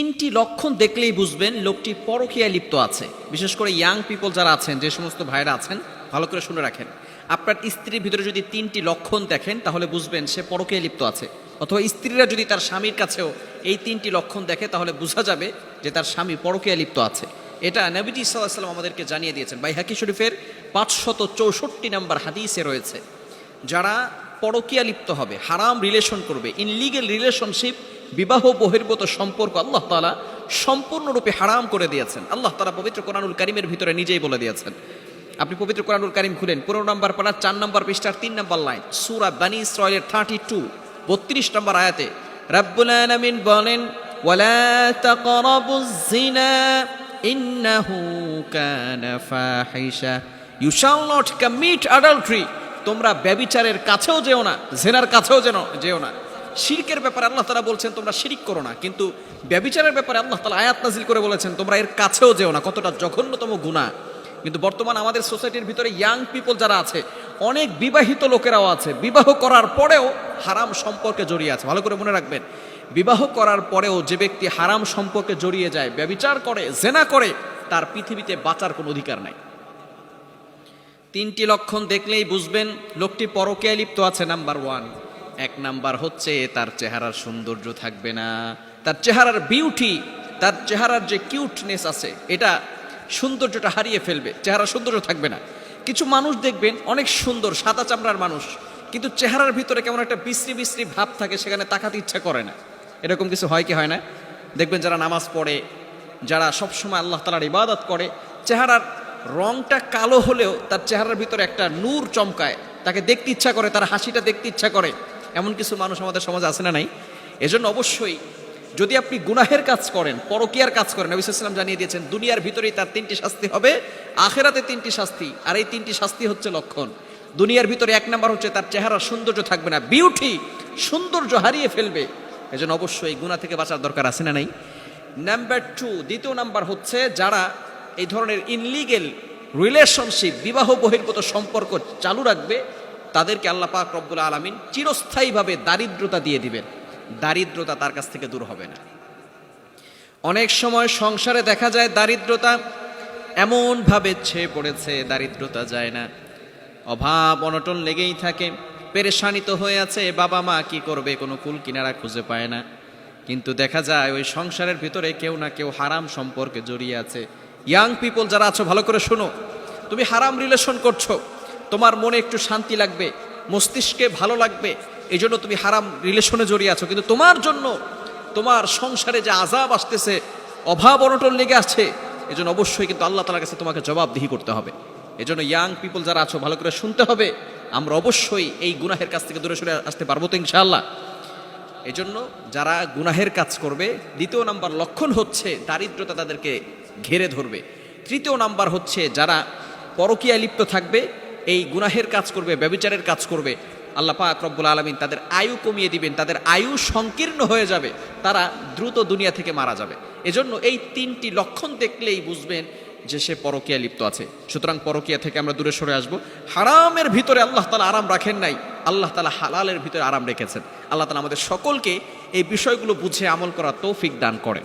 তিনটি লক্ষণ দেখলেই বুঝবেন লোকটি পরকীয়ায় লিপ্ত আছে। বিশেষ করে ইয়াং পিপল যারা আছেন, যে সমস্ত ভাইরা আছেন, ভালো করে শুনে রাখেন। আপনার স্ত্রীর ভিতরে যদি তিনটি লক্ষণ দেখেন, তাহলে বুঝবেন সে পরকীয়ায় লিপ্ত আছে। অথবা স্ত্রীরা যদি তার স্বামীর কাছেও এই তিনটি লক্ষণ দেখে, তাহলে বোঝা যাবে যে তার স্বামী পরকীয়ায় লিপ্ত আছে। এটা নবীজি সাল্লাহ আমাদেরকে জানিয়ে দিয়েছেন। বাই হাকি শরীফের পাঁচশত চৌষট্টি নাম্বার হাদিসে রয়েছে, যারা পরকীয়া লিপ্ত হবে, হারাম রিলেশন করবে। ইনলিগেল রিলেশনশিপ বিবাহ বহির্ভূত সম্পর্ক আল্লাহ তালা সম্পূর্ণরূপে হারাম করে দিয়েছেন। আল্লাহ তালা পবিত্র কোরআনুল কারিমের ভিতরে নিজেই বলে দিয়েছেন। আপনি পবিত্র কোরআনুল কারিম খুলেন, পনেরো নম্বর পাড়ার চার নম্বর পৃষ্ঠার তিন নম্বর লাইন, সুরা বানি ইসরায়েলের থার্টি টু বত্রিশ নম্বর আয়াতে, রাব্বুল আলামিন বলেন তোমরা ব্যবিচারের কাছেও যেও না জেনার কাছেও যেন যেও না শিরকের ব্যাপারে আল্লাহ তালা বলছেন, তোমরা শিরিক করো না। কিন্তু ব্যবিচারের ব্যাপারে আল্লাহ তালা আয়াত নাজিল করে বলেছেন, তোমরা এর কাছেও যেও না। কতটা জঘন্যতম গুণা কিন্তু বর্তমান আমাদের সোসাইটির ভিতরে ইয়াং পিপল যারা আছে, অনেক বিবাহিত লোকেরাও আছে। বিবাহ করার পরেও হারাম সম্পর্কে জড়িয়ে আছে। ভালো করে মনে রাখবেন, বিবাহ করার পরেও যে ব্যক্তি হারাম সম্পর্কে জড়িয়ে যায়, ব্যবিচার করে, জেনা করে, তার পৃথিবীতে বাঁচার কোনো অধিকার নাই। তিনটি লক্ষণ দেখলেই বুঝবেন, লোকটি পরকে লিপ্ত আছে, নাম্বার ওয়ান। এক নাম্বার হচ্ছে তার চেহারার সৌন্দর্য থাকবে না। তার চেহারার বিউটি তার চেহারার যে কিউটনেস আছে, এটা সৌন্দর্যটা হারিয়ে ফেলবে। চেহারার সৌন্দর্য থাকবে না। কিছু মানুষ দেখবেন অনেক সুন্দর, সাদা চামড়ার মানুষ, কিন্তু চেহারার ভিতরে কেমন একটা বিশ্রী বিশ্রী ভাব থাকে, সেখানে তাকাতে ইচ্ছা করে না। এরকম কিছু হয় কি হয় না? দেখবেন যারা নামাজ পড়ে, যারা সবসময় আল্লাহ তালার ইবাদত করে, চেহারার রংটা কালো হলেও তার চেহারার ভিতরে একটা নূর চমকায়। তাকে দেখতে ইচ্ছা করে, তার হাসিটা দেখতে ইচ্ছা করে। এমন কিছু মানুষ আমাদের সমাজে আছে না নাই? এজন্য অবশ্যই যদি আপনি গুনাহের কাজ করেন, পরকিয়ার কাজ করেন, নবী সাল্লাম জানিয়ে দিয়েছেন, দুনিয়ার ভিতরেই তার তিনটি শাস্তি হবে, আখেরাতে তিনটি শাস্তি, আর এই তিনটি শাস্তি হচ্ছে লক্ষণ। দুনিয়ার ভিতরে এক নাম্বার হচ্ছে তার চেহারা সৌন্দর্য থাকবে না বিউটি সৌন্দর্য হারিয়ে ফেলবে। এজন্য অবশ্যই গুণা থেকে বাঁচার দরকার আছে না নাই? নাম্বার টু দ্বিতীয় নাম্বার হচ্ছে যারা এই ধরনের ইনলিগেল রিলেশনশিপ বিবাহ বহির্ভূত সম্পর্ক চালু রাখবে তাদেরকে আল্লাহ পাক রব্বুল আলমিন চিরস্থায়ীভাবে দারিদ্রতা দিয়ে দিবেন। দারিদ্রতা তার কাছ থেকে দূর হবে না। অনেক সময় সংসারে দেখা যায় দারিদ্রতা এমনভাবে ছেয়ে পড়েছে, দারিদ্রতা যায় না। অভাব অনটন লেগেই থাকে পেরেশানিত হয়ে আছে, বাবা মা কি করবে, কোনো কুল কিনারা খুঁজে পায় না। কিন্তু দেখা যায় ওই সংসারের ভিতরে কেউ না কেউ হারাম সম্পর্কে জড়িয়ে আছে। ইয়াং পিপল যারা আছো, ভালো করে শোনো। তুমি হারাম রিলেশন করছ। তোমার মনে একটু শান্তি লাগবে, মস্তিষ্কে ভালো লাগবে এই জন্য তুমি হারাম রিলেশনে জড়িয়ে আছো। কিন্তু তোমার জন্য তোমার সংসারে যে আজাব আসতেছে, অভাব অনটন লেগে আছে এই জন্য অবশ্যই কিন্তু আল্লাহ তালার কাছে তোমাকে জবাবদিহি করতে হবে। এই জন্য ইয়াং পিপল যারা আছো, ভালো করে শুনতে হবে। আমরা অবশ্যই এই গুনাহের কাছ থেকে দূরে সরে আসতে পারব তো ইনশাআল্লাহ। এজন্য যারা গুনাহের কাজ করবে, দ্বিতীয় নাম্বার লক্ষণ হচ্ছে দারিদ্রতা তাদেরকে ঘেরে ধরবে। তৃতীয় নাম্বার হচ্ছে যারা পরকীয়ায় লিপ্ত থাকবে এই গুনাহের কাজ করবে, ব্যবিচারের কাজ করবে। আল্লাহ পাক রব্বুল আলমিন তাদের আয়ু কমিয়ে দিবেন, তাদের আয়ু সংকীর্ণ হয়ে যাবে, তারা দ্রুত দুনিয়া থেকে মারা যাবে। এজন্য এই তিনটি লক্ষণ দেখলেই বুঝবেন যে সে পরকীয়া লিপ্ত আছে। সুতরাং পরকীয়া থেকে আমরা দূরে সরে আসব। হারামের ভিতরে আল্লাহ তালা আরাম রাখেন নাই, আল্লাহ তালা হালালের ভিতরে আরাম রেখেছেন। আল্লাহ তালা আমাদের সকলকে এই বিষয়গুলো বুঝে আমল করার তৌফিক দান করেন।